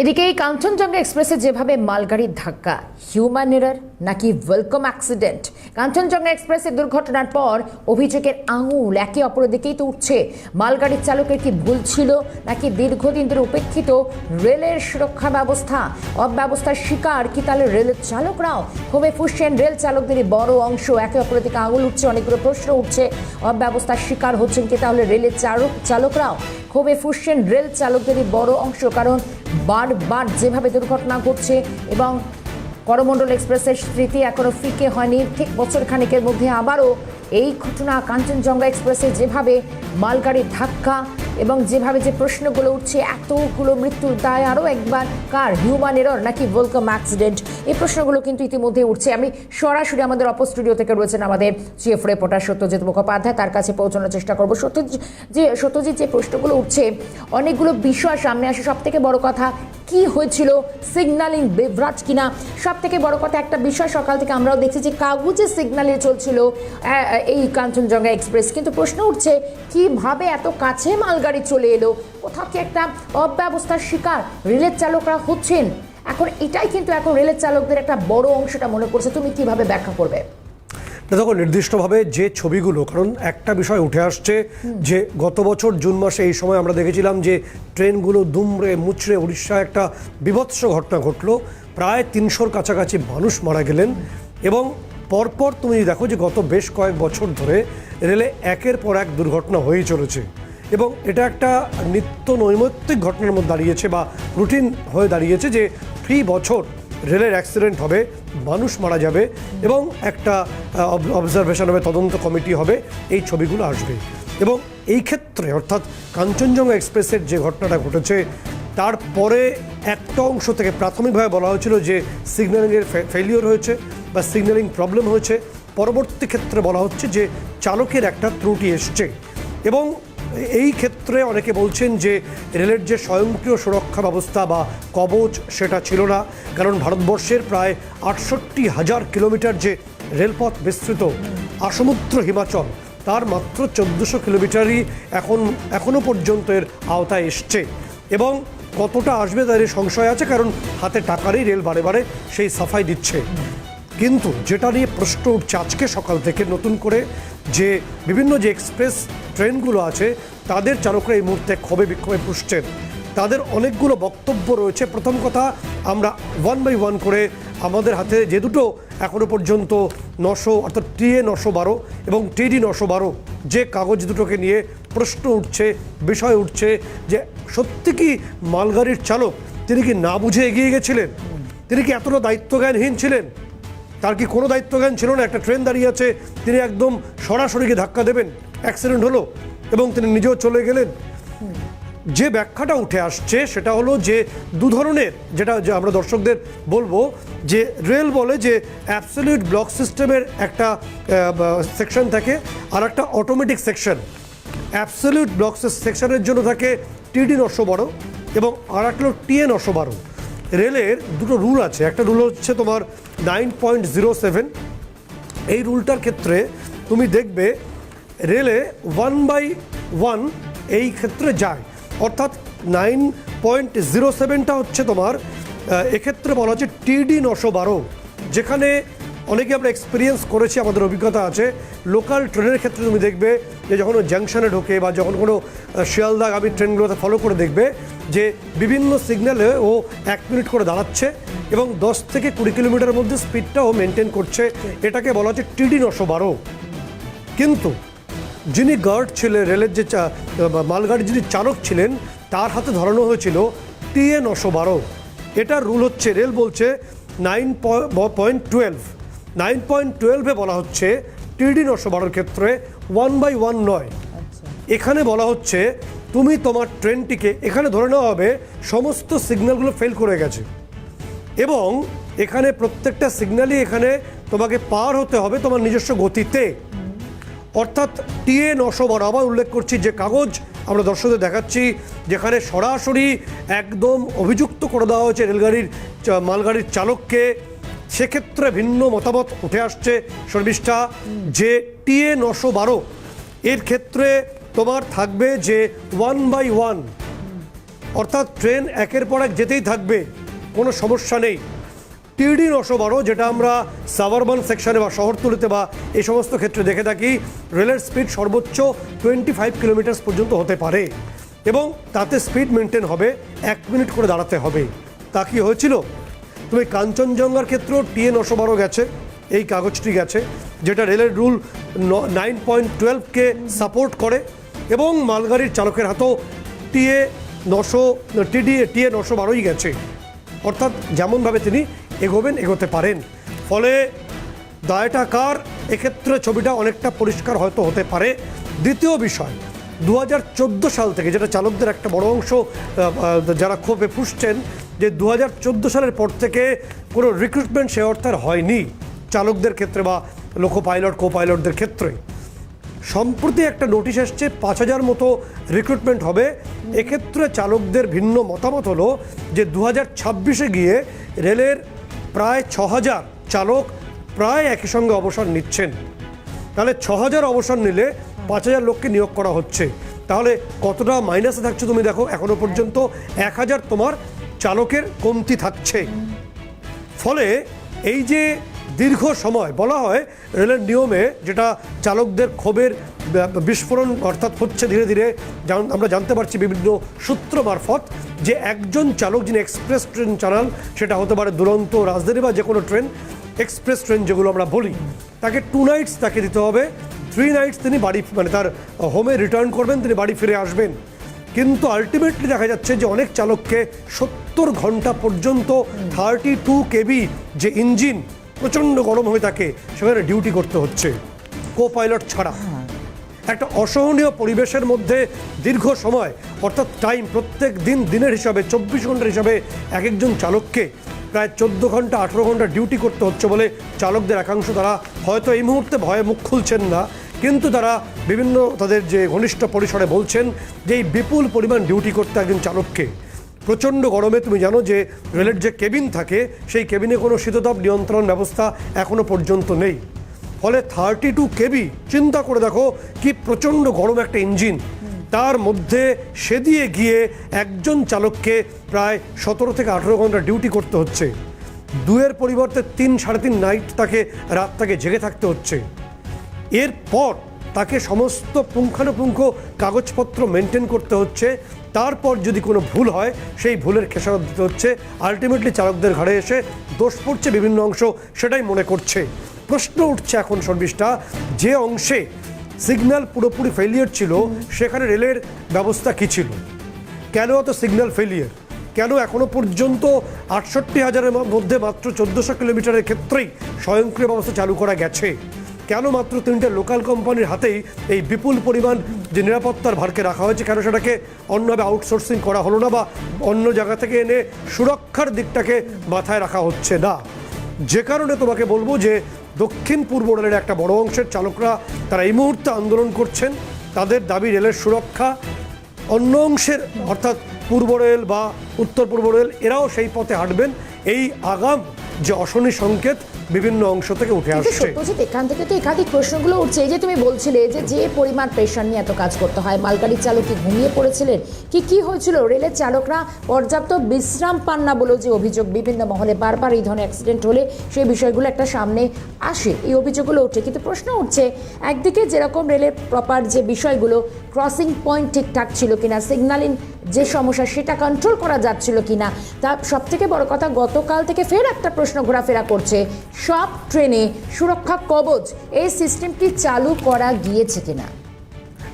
এদিকে এই কাঞ্চনজঙ্ঘা এক্সপ্রেসে যেভাবে মালগাড়ির ধাক্কা হিউম্যান এরার নাকি ওয়েলকাম অ্যাক্সিডেন্ট কাঞ্চনজঙ্ঘা এক্সপ্রেসের দুর্ঘটনার পর অভিযোগের আঙুল একে অপরের দিকেই তো উঠছে। মালগাড়ির চালকের কি ভুল ছিল নাকি দীর্ঘদিন ধরে উপেক্ষিত রেলের সুরক্ষা ব্যবস্থা, অব্যবস্থার শিকার কি তাহলে রেলের চালকরাও? ক্ষোভে ফুসছেন রেল চালকদেরই বড় অংশ, একে অপরের দিকে আঙুল উঠছে, অনেকগুলো প্রশ্ন উঠছে। অব্যবস্থার শিকার হচ্ছেন কি তাহলে রেলের চালক চালকরাও? ক্ষোভে ফুসছেন রেল চালকদেরই বড় অংশ, কারণ বারবার যেভাবে দুর্ঘটনা ঘটছে এবং করমণ্ডল এক্সপ্রেসের স্মৃতি এখনও ফিকে হয়নি, ঠিক বছর খানেকের মধ্যে আবারও এই ঘটনা কাঞ্চনজঙ্ঘা এক্সপ্রেসে যেভাবে মালগাড়ির ধাক্কা এবং যেভাবে যে প্রশ্নগুলো উঠছে, এতগুলো মৃত্যুর দায় আরও একবার কার? হিউম্যান এরর নাকি ওয়েলকাম অ্যাক্সিডেন্ট এই প্রশ্নগুলো কিন্তু ইতিমধ্যে উঠছে। আমি সরাসরি আমাদের অপ স্টুডিও থেকে রয়েছেন আমাদের চিফ রিপোর্টার সত্যজিৎ মুখোপাধ্যায়। তার কাছে পৌঁছানোর চেষ্টা করব। সত্যজিৎ, যে সত্যজিৎ যে প্রশ্নগুলো উঠছে, অনেকগুলো বিষয় সামনে আসে। সব থেকে বড় কথা, কি হয়েছিল? সিগন্যালিং বেভরাজ কিনা? সব থেকে বড় কথা, একটা বিষয় সকাল থেকে আমরাও দেখছি যে কাগজে সিগন্যালে চলছিল এই কাঞ্চনজঙ্ঘা এক্সপ্রেস কিন্তু প্রশ্ন উঠছে, কীভাবে এত কাছে মালগাড়ি চলে এলো। কোথাও কি একটা অব্যবস্থার শিকার রেলের চালকরা হচ্ছেন? এখন এটাই কিন্তু এখন রেলের চালকদের একটা বড় অংশটা মনে করছে। তুমি কীভাবে ব্যাখ্যা করবে? দেখো নির্দিষ্টভাবে যে ছবিগুলো কারণ একটা বিষয় উঠে আসছে যে গত বছর জুন মাসে এই সময় আমরা দেখেছিলাম যে ট্রেনগুলো দুমড়ে মুচড়ে উড়িষ্যায় একটা বিভৎস ঘটনা ঘটলো। প্রায় তিনশোর কাছাকাছি মানুষ মারা গেলেন এবং পরপর তুমি দেখো যে গত বেশ কয়েক বছর ধরে রেলে একের পর এক দুর্ঘটনা হয়েই চলেছে। এবং এটা একটা নিত্য নৈমিত্তিক ঘটনার মধ্যে দাঁড়িয়েছে বা রুটিন হয়ে দাঁড়িয়েছে যে ফ্রি বছর রেলের অ্যাক্সিডেন্ট হবে, মানুষ মারা যাবে এবং একটা অবজারভেশন হবে, তদন্ত কমিটি হবে, এই ছবিগুলো আসবে। এবং এই ক্ষেত্রে অর্থাৎ কাঞ্চনজঙ্ঘা এক্সপ্রেসের যে ঘটনাটা ঘটেছে তারপরে একটা অংশ থেকে প্রাথমিকভাবে বলা হয়েছিল যে সিগন্যালিংয়ের ফেলিওর হয়েছে বা সিগন্যালিং প্রবলেম হয়েছে। পরবর্তী ক্ষেত্রে বলা হচ্ছে যে চালকের একটা ত্রুটি এসছে। এবং এই ক্ষেত্রে অনেকে বলছেন যে রেলের যে স্বয়ংক্রিয় সুরক্ষা ব্যবস্থা বা কবচ, সেটা ছিল না। কারণ ভারতবর্ষের প্রায় আটষট্টি হাজার কিলোমিটার যে রেলপথ বিস্তৃত আসমুদ্র হিমাচল, তার মাত্র চোদ্দোশো কিলোমিটারই এখন এখনও পর্যন্ত এর আওতায় এসছে। এবং কতটা আসবে তাদের সংশয় আছে, কারণ হাতে টাকারই রেল বারে বারে সেই সাফাই দিচ্ছে। কিন্তু যেটা নিয়ে প্রশ্ন উঠছে, আজকে সকাল থেকে নতুন করে যে বিভিন্ন যে এক্সপ্রেস ট্রেনগুলো আছে, তাদের চালকরা এই মুহূর্তে ক্ষোভে বিক্ষোভে পুষছেন। তাদের অনেকগুলো বক্তব্য রয়েছে। প্রথম কথা, আমরা ওয়ান বাই ওয়ান করে আমাদের হাতে যে দুটো এখনও পর্যন্ত নশো, অর্থাৎ টিএ নশো বারো এবং টিডি নশো বারো যে কাগজ দুটোকে নিয়ে প্রশ্ন উঠছে, বিষয় উঠছে যে সত্যি কি মালগাড়ির চালক, তিনি কি না বুঝে এগিয়ে গেছিলেন? তিনি কি এতটা দায়িত্বজ্ঞানহীন ছিলেন? তার কি কোনো দায়িত্বজ্ঞান ছিল না? একটা ট্রেন দাঁড়িয়ে আছে, তিনি একদম সরাসরি গিয়ে ধাক্কা দেবেন। অ্যাক্সিডেন্ট হলো এবং তিনি নিজেও চলে গেলেন। যে ব্যাখ্যাটা উঠে আসছে সেটা হলো যে দু ধরনের যেটা আমরা দর্শকদের বলব, যে রেল বলে যে অ্যাবসলিউট ব্লক সিস্টেমের একটা সেকশন থাকে আর একটা অটোমেটিক সেকশন। অ্যাবসলিউট ব্লক সেকশনের জন্য থাকে টিডি নশো বারো এবং আর একটা হলো টিএ নশো বারো। রেলের দুটো রুল আছে। একটা রুল হচ্ছে তোমার নাইন পয়েন্ট জিরো সেভেন এই রুলটার ক্ষেত্রে তুমি দেখবে রেলে ওয়ান বাই ওয়ান এই ক্ষেত্রে যায়। অর্থাৎ নাইন পয়েন্ট জিরো সেভেনটা হচ্ছে তোমার এক্ষেত্রে বলা হচ্ছে টিডি নশো বারো। যেখানে অনেকে আমরা এক্সপিরিয়েন্স করেছি, আমাদের অভিজ্ঞতা আছে। লোকাল ট্রেনের ক্ষেত্রে তুমি দেখবে যে যখন জাংশনে ঢোকে বা যখন কোনো শিয়ালদাগামী ট্রেনগুলোতে ফলো করে দেখবে যে বিভিন্ন সিগন্যালে ও এক মিনিট করে দাঁড়াচ্ছে এবং দশ থেকে কুড়ি কিলোমিটারের মধ্যে স্পিডটাও মেনটেন করছে। এটাকে বলা হচ্ছে টিডি নশো বারো। কিন্তু যিনি গার্ড ছিলেন রেলের যে মালগাড়ির যিনি চালক ছিলেন, তার হাতে ধরানো হয়েছিল টিএ নশো বারো। এটার রুল হচ্ছে রেল বলছে nine point twelve nine point টুয়েলভে বলা হচ্ছে টিডি নশো বারোর ক্ষেত্রে ওয়ান বাই ওয়ান নয়। এখানে বলা হচ্ছে তুমি তোমার ট্রেনটিকে এখানে ধরে নেওয়া হবে সমস্ত সিগন্যালগুলো ফেল করে গেছে। এবং এখানে প্রত্যেকটা সিগন্যালই এখানে তোমাকে পার হতে হবে তোমার নিজস্ব গতিতে। অর্থাৎ টিএ নশো বারো আবার উল্লেখ করছি যে কাগজ আমরা দর্শকদের দেখাচ্ছি যেখানে সরাসরি একদম অভিযুক্ত করে দেওয়া হয়েছে রেলগাড়ির মালগাড়ির চালককে। সেক্ষেত্রে ভিন্ন মতামত উঠে আসছে, শর্মিষ্ঠা, যে টিএ নশো বারো। এর ক্ষেত্রে তোমার থাকবে যে ওয়ান বাই ওয়ান। অর্থাৎ ট্রেন একের পর এক যেতেই থাকবে, কোনো সমস্যা নেই। টিডি নশো বারো, যেটা আমরা সাবারবান সেকশনে বা শহরতলিতে বা এই সমস্ত ক্ষেত্রে দেখে থাকি, রেলের স্পিড সর্বোচ্চ টোয়েন্টি ফাইভ কিলোমিটার পর্যন্ত হতে পারে এবং তাতে স্পিড মেনটেন হবে, এক মিনিট করে দাঁড়াতে হবে। তা কি হয়েছিল? তুমি কাঞ্চনজঙ্ঘার ক্ষেত্রেও টিএ নশো বারো গেছে, এই কাগজটি গেছে, যেটা রেলের রুল নাইন পয়েন্ট টুয়েলভকে সাপোর্ট করে এবং মালগাড়ির চালকের হাতেও টিএ নশো, টিডি টিএ নশো বারোই গেছে। অর্থাৎ যেমনভাবে তিনি এগোবেন, এগোতে পারেন। ফলে দায়টা কার? এক্ষেত্রে ছবিটা অনেকটা পরিষ্কার হয়তো হতে পারে। দ্বিতীয় বিষয় দু হাজার চোদ্দ সাল থেকে যেটা চালকদের একটা বড় অংশ যারা ক্ষোভে ফুসছেন যে দু হাজার চোদ্দ সালের পর থেকে কোনো রিক্রুটমেন্ট সে অর্থে আর হয়নি চালকদের ক্ষেত্রে বা লোকো পাইলট কো পাইলটদের ক্ষেত্রে। সম্প্রতি একটা নোটিশ এসছে, পাঁচ হাজার মতো রিক্রুটমেন্ট হবে। এক্ষেত্রে চালকদের ভিন্ন মতামত হলো যে দু হাজার ছাব্বিশে গিয়ে রেলের প্রায় ছ হাজার চালক প্রায় একই সঙ্গে অবসর নিচ্ছেন। তাহলে ছ হাজার অবসর নিলে পাঁচ হাজার লোককে নিয়োগ করা হচ্ছে। তাহলে কতটা মাইনাসে থাকছে তুমি দেখো, এখনও পর্যন্ত এক হাজার তোমার চালকের কমতি থাকছে। ফলে এই যে দীর্ঘ সময়, বলা হয় রেলের নিয়মে যেটা চালকদের ক্ষোভের বিস্ফোরণ অর্থাৎ হচ্ছে ধীরে ধীরে আমরা জানতে পারছি বিভিন্ন সূত্র মারফত যে একজন চালক যিনি এক্সপ্রেস ট্রেন চালান, সেটা হতে পারে দুরন্ত, রাজধানী বা যে কোনো ট্রেন, এক্সপ্রেস ট্রেন যেগুলো আমরা বলি, তাকে টু নাইটস তাকে দিতে হবে। থ্রি নাইটস তিনি বাড়ি মানে তার হোমে রিটার্ন করবেন, তিনি বাড়ি ফিরে আসবেন। কিন্তু আলটিমেটলি দেখা যাচ্ছে যে অনেক চালককে সত্তর ঘণ্টা পর্যন্ত থার্টি টু কেবি যে ইঞ্জিন প্রচণ্ড গরম হয়ে থাকে সেখানে ডিউটি করতে হচ্ছে কো পাইলট ছাড়া একটা অসহনীয় পরিবেশের মধ্যে দীর্ঘ সময় অর্থাৎ টাইম প্রত্যেক দিন দিনের হিসাবে চব্বিশ ঘণ্টার হিসাবে এক একজন চালককে প্রায় চোদ্দ ঘণ্টা আঠেরো ঘণ্টা ডিউটি করতে হচ্ছে বলে চালকদের একাংশ তারা হয়তো এই মুহূর্তে ভয়ে মুখ খুলছেন না। কিন্তু তারা বিভিন্ন তাদের যে ঘনিষ্ঠ পরিসরে বলছেন যে এই বিপুল পরিমাণ ডিউটি করতে একজন চালককে। প্রচণ্ড গরমে তুমি জানো যে রেলের যে কেবিন থাকে, সেই কেবিনে কোনো শীততাপ নিয়ন্ত্রণ ব্যবস্থা এখনও পর্যন্ত নেই। ফলে থার্টি টু কেবি, চিন্তা করে দেখো কি প্রচণ্ড গরম একটা ইঞ্জিন। তার মধ্যে সে দিয়ে গিয়ে একজন চালককে প্রায় সতেরো থেকে আঠেরো ঘণ্টা ডিউটি করতে হচ্ছে। দুয়ের পরিবর্তে তিন সাড়ে তিন নাইট তাকে রাত তাকে জেগে থাকতে হচ্ছে। এরপর তাকে সমস্ত পুঙ্খানুপুঙ্খ কাগজপত্র মেনটেন করতে হচ্ছে। তারপর যদি কোনো ভুল হয়, সেই ভুলের খেসারত দিতে হচ্ছে। আলটিমেটলি চালকদের ঘরে এসে দোষ পড়ছে বিভিন্ন অংশ, সেটাই মনে করছে। প্রশ্ন উঠছে এখন সর্বিসটা যে অংশে সিগন্যাল পুরোপুরি ফেলিয়ার ছিল, সেখানে রেলের ব্যবস্থা কী ছিল? কেন অত সিগন্যাল ফেলিয়ার কেন এখনও পর্যন্ত আটষট্টি হাজারের মধ্যে মাত্র চোদ্দোশো কিলোমিটারের ক্ষেত্রেই স্বয়ংক্রিয় ব্যবস্থা চালু করা গেছে? কেন মাত্র তিনটে লোকাল কোম্পানির হাতেই এই বিপুল পরিমাণ যে নিরাপত্তার ভারকে রাখা হয়েছে, কেন সেটাকে অন্যভাবে আউটসোর্সিং করা হলো না বা অন্য জায়গা থেকে এনে সুরক্ষার দিকটাকে মাথায় রাখা হচ্ছে না? যে কারণে তোমাকে বলব যে দক্ষিণ পূর্ব রেলের একটা বড় অংশের চালকরা তারা এই মুহূর্তে আন্দোলন করছেন। তাদের দাবি রেলের সুরক্ষা। অন্য অংশের অর্থাৎ পূর্ব রেল বা উত্তর পূর্ব রেল, এরাও সেই পথে হাঁটবেন। এই আগাম যে অশনি সংকেত বিভিন্ন অংশ থেকে উঠে আসছে। সত্যজিৎ এখান থেকে তো একাধিক প্রশ্নগুলো উঠছে। এই যে তুমি বলছিলে যে যে পরিমাণ প্রেশার নিয়ে এত কাজ করতে হয় মালগাড়ির চালক কি ঘুমিয়ে পড়েছিলেন? কি কি হয়েছিল? রেলের চালকরা পর্যাপ্ত বিশ্রাম পান না বলেও যে অভিযোগ বিভিন্ন মহলে বারবার এই ধরনের অ্যাক্সিডেন্ট হলে সেই বিষয়গুলো একটা সামনে আসে। এই অভিযোগগুলো উঠছে। কিন্তু প্রশ্ন উঠছে একদিকে যেরকম রেলের প্রপার যে বিষয়গুলো ক্রসিং পয়েন্ট ঠিকঠাক ছিল কিনা সিগন্যালিং যে সমস্যা সেটা কন্ট্রোল করা যাচ্ছিল কি না তা সব থেকে বড় কথা গতকাল থেকে ফের একটা প্রশ্ন ঘোরাফেরা করছে। সব ট্রেনে সুরক্ষা কবচ এই সিস্টেমটি চালু করা গিয়েছে কিনা?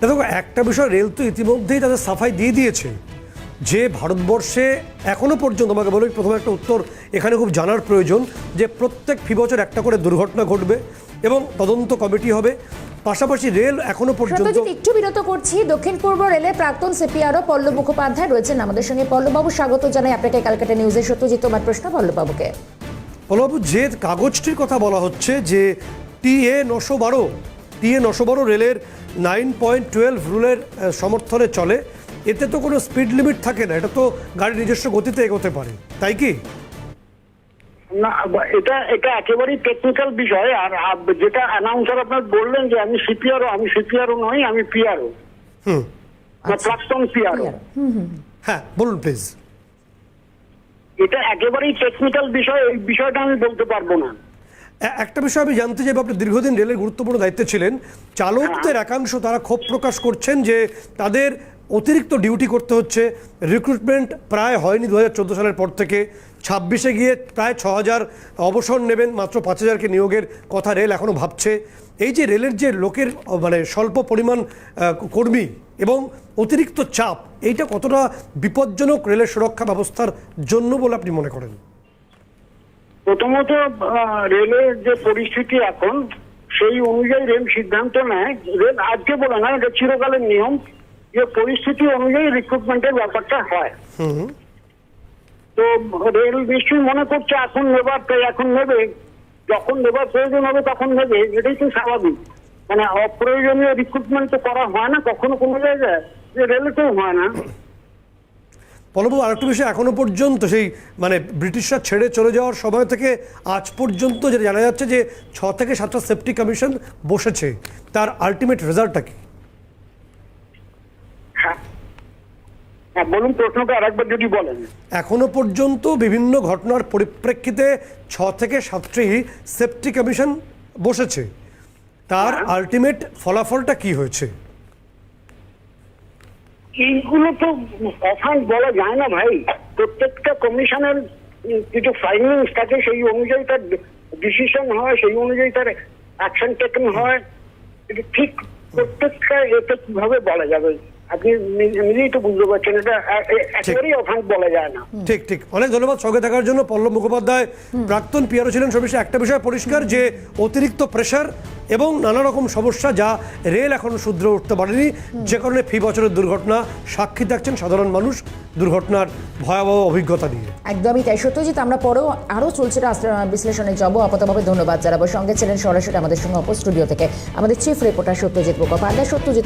দেখো, একটা বিষয়, রেল তো ইতিমধ্যেই তাদের সাফাই দিয়ে দিয়েছে। যে ভারতবর্ষে এখনও পর্যন্ত আমাকে বলো, প্রথমে একটা উত্তর এখানে খুব জানার প্রয়োজন, যে প্রত্যেক ফি বছর একটা করে দুর্ঘটনা ঘটবে এবং তদন্ত কমিটি হবে। পাশাপাশি রেল এখনও পর্যন্ত একটু বিরত করছি। দক্ষিণ পূর্ব রেলে প্রাক্তন সিপিআরও পল্লব মুখোপাধ্যায় রয়েছেন আমাদের সঙ্গে। পল্লববাবু স্বাগত জানাই আপনাকে ক্যালকাটা নিউজে। সত্যজিৎ তোমার প্রশ্ন পল্লববাবুকে। পলবাবু যে কাগজটির কথা বলা হচ্ছে যে টিএ নশো বারো টিএ নশো বারো রেলের নাইন পয়েন্ট টুয়েলভ রুলের সমর্থনে চলে এতে তো কোনো স্পিড লিমিট থাকে না। এটা তো গাড়ির নিজস্ব গতিতে এগোতে পারে। তাই কি? না এটা এটা একেবারেই টেকনিক্যাল বিষয় আর যেটা অ্যানাউন্সার আপনার বললেন যে আমি সিপিআরও আমি সিপিআরও নই আমি পিআরও প্রাক্তন পিআরও হ্যাঁ বলুন প্লিজ এটা একেবারেই টেকনিক্যাল বিষয় এই বিষয়টা আমি বলতে পারব না। একটা বিষয় আমি জানতে চাইব আপনি দীর্ঘদিন রেলের গুরুত্বপূর্ণ দায়িত্বে ছিলেন। চালকদের একাংশ তারা ক্ষোভ প্রকাশ করছেন যে তাদের অতিরিক্ত ডিউটি করতে হচ্ছে। রিক্রুটমেন্ট প্রায় হয়নি দু হাজার চোদ্দ সালের পর থেকে। ছাব্বিশে গিয়ে প্রায় ছ হাজার অবসর নেবেন, মাত্র পাঁচ হাজারকে নিয়োগের কথা রেল এখনও ভাবছে। এই যে রেলের যে লোকের মানে স্বল্প পরিমাণ কর্মী এবং অতিরিক্ত চাপ, এইটা কতটা বিপজ্জনক রেলের সুরক্ষা ব্যবস্থার জন্য বলে আপনি মনে করেন? প্রথমত রেলের যে পরিস্থিতি এখন, সেই অনুযায়ী রেল সিদ্ধান্ত নেয়। রেল আজকে বলে না এটা চিরকালের নিয়ম। যে পরিস্থিতি অনুযায়ী রিক্রুটমেন্টের ব্যাপারটা হয়। হুম। তো রেল নিশ্চয়ই মনে করছে এখন নেবার তাই এখন নেবে। যখন নেবার প্রয়োজন হবে তখন নেবে। এটাই তো স্বাভাবিক। মানে অপ্রয়োজনীয় রিক্রুটমেন্ট তো করা হয় না কখনো কোনো জায়গায়। যে রেলেতেও হয় না। পলবু আরেকটা বিষয়। এখনও পর্যন্ত সেই মানে ব্রিটিশরা ছেড়ে চলে যাওয়ার সময় থেকে আজ পর্যন্ত যেটা জানা যাচ্ছে যে ছ থেকে সাতটা সেফটি কমিশন বসেছে। তার আলটিমেট রেজাল্টটা কি? হ্যাঁ বলুন প্রশ্নটা আরেকবার যদি বলেন। এখনও পর্যন্ত বিভিন্ন ঘটনার পরিপ্রেক্ষিতে ছ থেকে সাতটি সেফটি কমিশন বসেছে। তার আলটিমেট ফলাফলটা কি হয়েছে? এইগুলো তো অফান বলা যায় না ভাই। প্রত্যেকটা কমিশনের কিছু ফাইন্ডিংস থাকে সেই অনুযায়ী তার ডিসিশন হয় সেই অনুযায়ী তার অ্যাকশন টেকেন হয়। ঠিক প্রত্যেকটা এতে কীভাবে বলা যাবে? আপনি নিজেই তো বুঝতে পারছেন এটা এ- এ- একেবারেই অফান বলা যায় না। ঠিক ঠিক। অনেক ধন্যবাদ সঙ্গে থাকার জন্য। পল্লব মুখোপাধ্যায় প্রাক্তন পিয়ারও ছিলেন সবিষয়ে একটা বিষয় পরিষ্কার যে অতিরিক্ত প্রেশার এবং নানা রকম সমস্যা যা রেল এখনও শুধরে উঠতে পারেনি। যে কারণে ফি বছরের দুর্ঘটনা সাক্ষী থাকছেন সাধারণ মানুষ দুর্ঘটনার ভয়াবহ অভিজ্ঞতা নিয়ে। একদমই তাই। সত্যজিৎ আমরা পরেও আরও চলছে বিশ্লেষণে যাব। আপাতভাবে ধন্যবাদ জানাব। সঙ্গে ছিলেন সরাসরি আমাদের সঙ্গে অপ স্টুডিও থেকে। আমাদের চিফ রিপোর্টার সত্যজিৎ মুখোপাধ্যায়। সত্যজিৎ